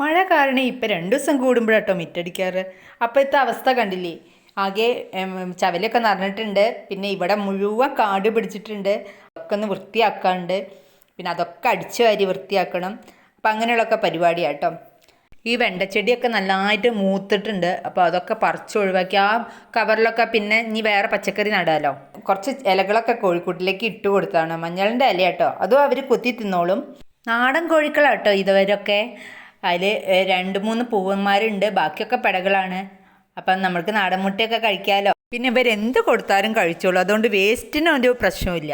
മഴ കാരണം ഇപ്പം രണ്ട് ദിവസം കൂടുമ്പോഴാട്ടോ മിറ്റടിക്കാറ്. അപ്പോഴത്തെ അവസ്ഥ കണ്ടില്ലേ? ആകെ ചവലൊക്കെ നിറഞ്ഞിട്ടുണ്ട്. പിന്നെ ഇവിടെ മുഴുവൻ കാട് പിടിച്ചിട്ടുണ്ട്. ഒക്കെ ഒന്ന് വൃത്തിയാക്കാണ്ട്. പിന്നെ അതൊക്കെ അടിച്ചു വാരി വൃത്തിയാക്കണം. അപ്പം അങ്ങനെയുള്ളൊക്കെ പരിപാടിയാട്ടോ. ഈ വെണ്ടച്ചെടിയൊക്കെ നല്ലതായിട്ട് മൂത്തിട്ടുണ്ട്. അപ്പോൾ അതൊക്കെ പറിച്ച് ഒഴിവാക്കി. ആ കവറിലൊക്കെ പിന്നെ ഇനി വേറെ പച്ചക്കറി നടാലോ. കുറച്ച് ഇലകളൊക്കെ കോഴിക്കൂട്ടിലേക്ക് ഇട്ട് കൊടുത്താണ്. മഞ്ഞളിന്റെ ഇല കേട്ടോ അതും അവർ കുത്തി തിന്നോളും. നാടൻ കോഴിക്കളാട്ടോ ഇതുവരൊക്കെ. അതിൽ രണ്ട് മൂന്ന് പൂവന്മാരുണ്ട്. ബാക്കിയൊക്കെ പെടകളാണ്. അപ്പം നമ്മൾക്ക് നാടൻ മുട്ടയൊക്കെ കഴിക്കാമല്ലോ പിന്നെ ഇവർ ഇവരെന്ത് കൊടുത്താലും കഴിച്ചോളൂ. അതുകൊണ്ട് വേസ്റ്റിന് ഒരു പ്രശ്നമില്ല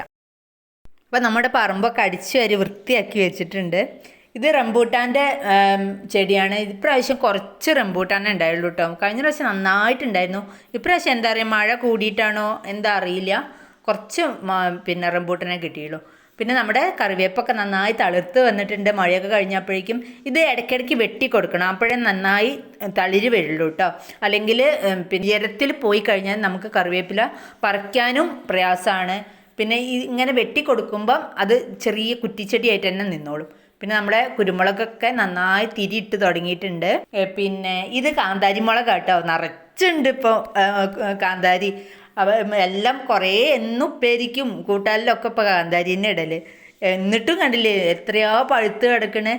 അപ്പം നമ്മുടെ പറമ്പൊക്കെ അടിച്ചു വരി വൃത്തിയാക്കി വെച്ചിട്ടുണ്ട്. ഇത് റംബൂട്ടാന്റെ ചെടിയാണ്. ഇപ്രാവശ്യം കുറച്ച് റംബൂട്ടാൻ ഉണ്ടായുള്ളൂ കേട്ടോ. കഴിഞ്ഞ പ്രാവശ്യം നന്നായിട്ടുണ്ടായിരുന്നു. ഇപ്രാവശ്യം എന്താ പറയുക? മഴ കൂടിയിട്ടാണോ? എന്താ അറിയില്ല. കുറച്ച് പിന്നെ റംബൂട്ടനെ കിട്ടിയുള്ളൂ. പിന്നെ നമ്മുടെ കറിവേപ്പൊക്കെ നന്നായി തളിർത്ത് വന്നിട്ടുണ്ട്. മഴയൊക്കെ കഴിഞ്ഞപ്പോഴേക്കും ഇത് ഇടയ്ക്കിടയ്ക്ക് വെട്ടി കൊടുക്കണം. അപ്പോഴേ നന്നായി തളിര് വരുള്ളൂ കേട്ടോ അല്ലെങ്കിൽ പിന്നെ ഉയരത്തിൽ പോയി കഴിഞ്ഞാൽ നമുക്ക് കറിവേപ്പില പറിക്കാനും പ്രയാസമാണ്. പിന്നെ ഇങ്ങനെ വെട്ടി കൊടുക്കുമ്പം അത് ചെറിയ കുറ്റിച്ചെടിയായിട്ട് തന്നെ നിന്നോളും. പിന്നെ നമ്മുടെ കുരുമുളകൊക്കെ നന്നായി തിരിയിട്ട് തുടങ്ങിയിട്ടുണ്ട്. പിന്നെ ഇത് കാന്താരി മുളക് കേട്ടോ നിറച്ചുണ്ട് ഇപ്പോൾ കാന്താരി. എല്ലാം കുറേ എന്നും ഉപ്പേരിക്കും കൂട്ടാലിലൊക്കെ ഇപ്പോൾ കാന്താരി ഇടൽ. എന്നിട്ടും കണ്ടില്ലേ എത്രയോ പഴുത്ത് കിടക്കണേ.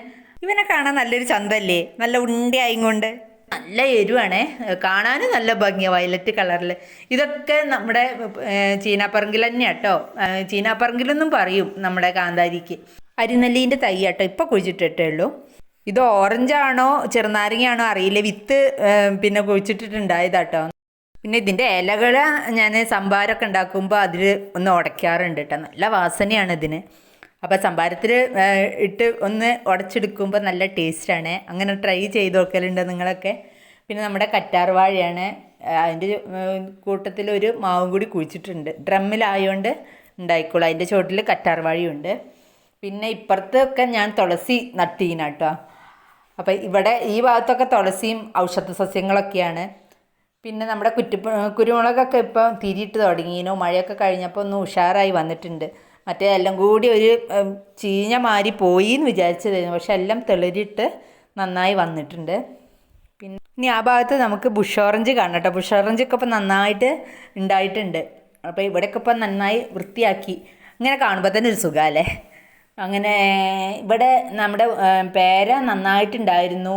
ഇവനെ കാണാൻ നല്ലൊരു ചന്തല്ലേ? നല്ല ഉണ്ടയായും കൊണ്ട്. നല്ല എരിവാണേ. കാണാനും നല്ല ഭംഗിയാണ് വയലറ്റ് കളറിൽ ഇതൊക്കെ നമ്മുടെ ചീനാപ്പറങ്കിൽ തന്നെയാണ് കേട്ടോ ചീനാപ്പറങ്കിലെന്നും പറയും നമ്മുടെ കാന്താരിക്ക് അരിനെല്ലീന്റെ തൈ കേട്ടോ ഇപ്പോൾ കുഴിച്ചിട്ടിട്ടേ ഉള്ളൂ. ഇത് ഓറഞ്ചാണോ ചെറുനാരങ്ങയാണോ അറിയില്ല. വിത്ത് പിന്നെ കുഴിച്ചിട്ടിട്ടുണ്ടായതാട്ടോ. പിന്നെ ഇതിന്റെ ഇലകൾ ഞാൻ സംഭാരമൊക്കെ ഉണ്ടാക്കുമ്പോൾ അതിൽ ഒന്ന് ഉടയ്ക്കാറുണ്ട് കേട്ടോ നല്ല വാസനയാണ് ഇതിന്. അപ്പോൾ സംഭാരത്തിൽ ഇട്ട് ഒന്ന് ഉടച്ചെടുക്കുമ്പോൾ നല്ല ടേസ്റ്റാണ്. അങ്ങനെ ട്രൈ ചെയ്ത് നോക്കലുണ്ട് നിങ്ങളൊക്കെ? പിന്നെ നമ്മുടെ കറ്റാർവാഴയാണ്. അതിന്റെ കൂട്ടത്തിൽ ഒരു മാവും കൂടി കുഴിച്ചിട്ടുണ്ട്. ഡ്രമ്മിലായതുകൊണ്ട് ഉണ്ടായിക്കോളൂ. അതിന്റെ ചുവട്ടിൽ കറ്റാർവാഴയുണ്ട്. പിന്നെ ഇപ്പുറത്തൊക്കെ ഞാൻ തുളസി നട്ടീനാട്ടോ അപ്പോൾ ഇവിടെ ഈ ഭാഗത്തൊക്കെ തുളസിയും ഔഷധ സസ്യങ്ങളൊക്കെയാണ്. പിന്നെ നമ്മുടെ കുറ്റി കുരുമുളകൊക്കെ ഇപ്പോൾ തിരിയിട്ട് തുടങ്ങിയിനു. മഴയൊക്കെ കഴിഞ്ഞപ്പോൾ ഒന്ന് ഉഷാറായി വന്നിട്ടുണ്ട്. മറ്റേ എല്ലാം കൂടി ഒരു ചീഞ്ഞ മാരി പോയി എന്ന് വിചാരിച്ചതായിരുന്നു. പക്ഷെ എല്ലാം തെളിരിട്ട് നന്നായി വന്നിട്ടുണ്ട്. പിന്നെ ഇനി ആ ഭാഗത്ത് നമുക്ക് ബുഷ് ഓറഞ്ച് കാണാം കേട്ടോ. ബുഷ് ഓറഞ്ചൊക്കെ ഇപ്പം നന്നായിട്ട് ഉണ്ടായിട്ടുണ്ട്. അപ്പോൾ ഇവിടെയൊക്കെ ഇപ്പം നന്നായി വൃത്തിയാക്കി. ഇങ്ങനെ കാണുമ്പോൾ തന്നെ ഒരു സുഖമല്ലേ അങ്ങനെ ഇവിടെ നമ്മുടെ പേര നന്നായിട്ടുണ്ടായിരുന്നു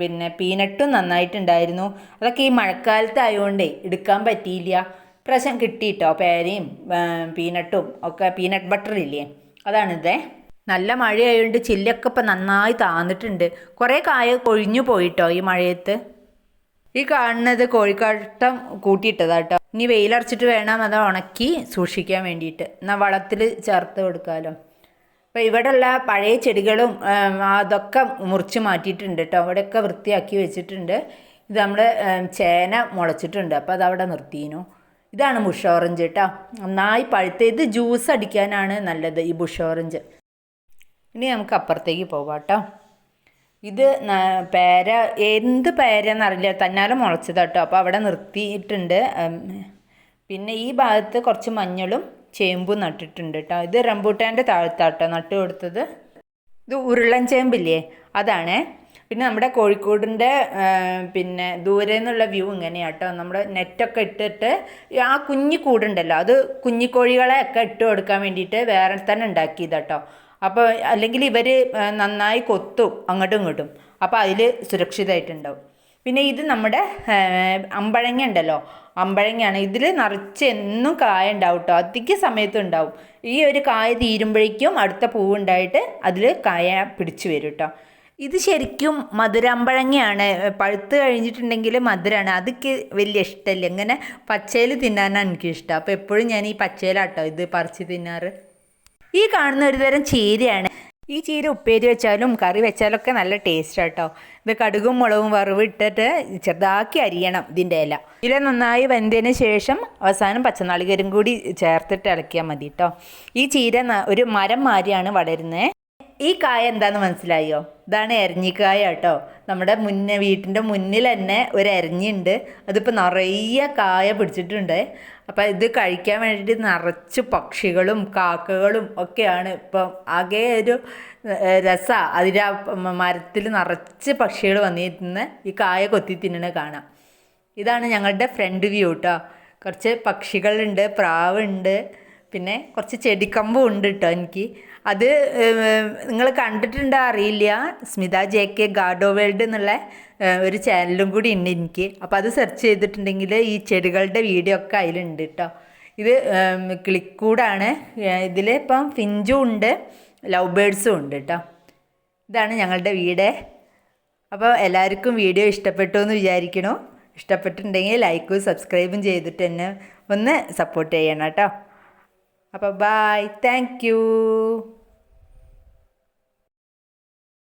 പിന്നെ പീനട്ടും നന്നായിട്ടുണ്ടായിരുന്നു. അതൊക്കെ ഈ മഴക്കാലത്ത് ആയതുകൊണ്ടേ എടുക്കാൻ പറ്റിയില്ല. ഇപ്രാവശ്യം കിട്ടിയിട്ടോ പേരയും പീനട്ടും ഒക്കെ? പീനട്ട് ബട്ടർ ഇല്ലേ അതാണിതേ. നല്ല മഴയായതുകൊണ്ട് ചില്ലൊക്കെ ഇപ്പം നന്നായി താന്നിട്ടുണ്ട്. കുറേ കായ കൊഴിഞ്ഞു പോയിട്ടോ ഈ മഴയത്ത്? ഈ കാണുന്നത് കോഴിക്കാട്ടം കൂട്ടിയിട്ടതാട്ടോ. ഇനി വെയിലറച്ചിട്ട് വേണം അത് ഉണക്കി സൂക്ഷിക്കാൻ വേണ്ടിയിട്ട്. എന്നാൽ വളത്തിൽ ചേർത്ത് കൊടുക്കാമല്ലോ അപ്പോൾ ഇവിടെയുള്ള പഴയ ചെടികളും അതൊക്കെ മുറിച്ച് മാറ്റിയിട്ടുണ്ട് കേട്ടോ അവിടെയൊക്കെ വൃത്തിയാക്കി വെച്ചിട്ടുണ്ട്. ഇത് നമ്മൾ ചേന മുളച്ചിട്ടുണ്ട്. അപ്പോൾ അതവിടെ നിർത്തിയിനു. ഇതാണ് ബുഷ് ഓറഞ്ച് കേട്ടോ നന്നായി പഴുത്ത ഇത് ജ്യൂസ് അടിക്കാനാണ് നല്ലത് ഈ ബുഷ് ഓറഞ്ച്. ഇനി നമുക്ക് അപ്പുറത്തേക്ക് പോവാം കേട്ടോ ഇത് പേര എന്ത് പേരെന്നറിയില്ല തന്നാലെ മുളച്ചതാട്ടോ അപ്പോൾ അവിടെ നിർത്തിയിട്ടുണ്ട്. പിന്നെ ഈ ഭാഗത്ത് കുറച്ച് മഞ്ഞളും ചേമ്പും നട്ടിട്ടുണ്ട് കേട്ടോ ഇത് റംബൂട്ടാന്റെ താഴത്താട്ടോ നട്ട് കൊടുത്തത്. ഇത് ഉരുളൻ ചേമ്പില്ലേ? അതാണ്. പിന്നെ നമ്മുടെ കോഴിക്കോടിന്റെ പിന്നെ ദൂരെ നിന്നുള്ള വ്യൂ ഇങ്ങനെയാട്ടോ. നമ്മുടെ നെറ്റൊക്കെ ഇട്ടിട്ട് ആ കുഞ്ഞി കൂടുണ്ടല്ലോ. അത് കുഞ്ഞിക്കോഴികളെ ഒക്കെ ഇട്ട് കൊടുക്കാൻ വേണ്ടിയിട്ട് വേറെ തന്നെ ഉണ്ടാക്കിയതാട്ടോ. അപ്പോൾ അല്ലെങ്കിൽ ഇവർ നന്നായി കൊത്തും അങ്ങോട്ടും ഇങ്ങോട്ടും. അപ്പോൾ അതിൽ സുരക്ഷിതമായിട്ടുണ്ടാവും. പിന്നെ ഇത് നമ്മുടെ അമ്പഴങ്ങ ഉണ്ടല്ലോ. അമ്പഴങ്ങയാണ്. ഇതിൽ നിറച്ച് എന്നും കായ ഉണ്ടാവും കേട്ടോ അധിക സമയത്തും ഉണ്ടാവും. ഈ ഒരു കായ തീരുമ്പോഴേക്കും അടുത്ത പൂവുണ്ടായിട്ട് അതിൽ കായ പിടിച്ചു വരും കേട്ടോ ഇത് ശരിക്കും മധുരമ്പഴങ്ങയാണ്. പഴുത്ത് കഴിഞ്ഞിട്ടുണ്ടെങ്കിൽ മധുരമാണ്. അതൊക്കെ വലിയ ഇഷ്ടമല്ല. ഇങ്ങനെ പച്ചയിൽ തിന്നാനാണ് എനിക്കിഷ്ടം അപ്പോൾ എപ്പോഴും ഞാൻ ഈ പച്ചയിലാട്ടോ ഇത് പറിച്ച് തിന്നാറ്. ഈ കാണുന്ന ഒരു തരം ചീരയാണ്. ഈ ചീര ഉപ്പേരി വെച്ചാലും കറി വെച്ചാലൊക്കെ നല്ല ടേസ്റ്റ് കേട്ടോ ഇത് കടുകും മുളകും വറവിട്ടിട്ട് ചെറുതാക്കി അരിയണം ഇതിന്റെ ഇല. ഇല നന്നായി വെന്തതിന് ശേഷം അവസാനം പച്ചനാളികരും കൂടി ചേർത്തിട്ട് ഇളക്കിയാൽ മതി കേട്ടോ ഈ ചീര ഒരു മരം മാതിരിയാണ് വളരുന്നത് ഈ കായ എന്താണെന്ന് മനസ്സിലായോ? ഇതാണ് എരഞ്ഞിക്കായ കേട്ടോ. നമ്മുടെ മുന്നേ വീട്ടിന്റെ മുന്നിൽ തന്നെ ഒരു എരഞ്ഞുണ്ട് അതിപ്പോൾ നിറയെ കായ പിടിച്ചിട്ടുണ്ട്. അപ്പോൾ ഇത് കഴിക്കാൻ വേണ്ടിയിട്ട് നിറച്ച് പക്ഷികളും കാക്കകളും ഒക്കെയാണ് ഇപ്പം ആകെ ഒരു രസ. അതിന്റെ മരത്തിൽ നിറച്ച് പക്ഷികൾ വന്നിരുന്ന് ഈ കായ കൊത്തി തിന്നണ കാണാം. ഇതാണ് ഞങ്ങളുടെ ഫ്രണ്ട് വ്യൂ കേട്ടോ. കുറച്ച് പക്ഷികളുണ്ട് പ്രാവുണ്ട്. പിന്നെ കുറച്ച് ചെടിക്കമ്പും ഉണ്ട് കേട്ടോ എനിക്ക്. അത് നിങ്ങൾ കണ്ടിട്ടുണ്ടോ? അറിയില്ല. സ്മിത ജെ കെ ഗാർഡോ വേൾഡ് എന്നുള്ള ഒരു ചാനലും കൂടി ഉണ്ട് എനിക്ക്. അപ്പോൾ അത് സെർച്ച് ചെയ്തിട്ടുണ്ടെങ്കിൽ ഈ ചെടികളുടെ വീഡിയോ ഒക്കെ അതിലുണ്ട് കേട്ടോ ഇത് ക്ലിക്കൂടാണ് ഇതിൽ ഇപ്പം ഫിഞ്ചും ഉണ്ട് ലവ് ബേഡ്സും ഉണ്ട് കേട്ടോ ഇതാണ് ഞങ്ങളുടെ വീട്. അപ്പോൾ എല്ലാവർക്കും വീഡിയോ ഇഷ്ടപ്പെട്ടു എന്ന് വിചാരിക്കണു. ഇഷ്ടപ്പെട്ടിട്ടുണ്ടെങ്കിൽ ലൈക്കും സബ്സ്ക്രൈബും ചെയ്തിട്ട് എന്നെ ഒന്ന് സപ്പോർട്ട് ചെയ്യണം കേട്ടോ അപ്പോൾ ബായ് താങ്ക്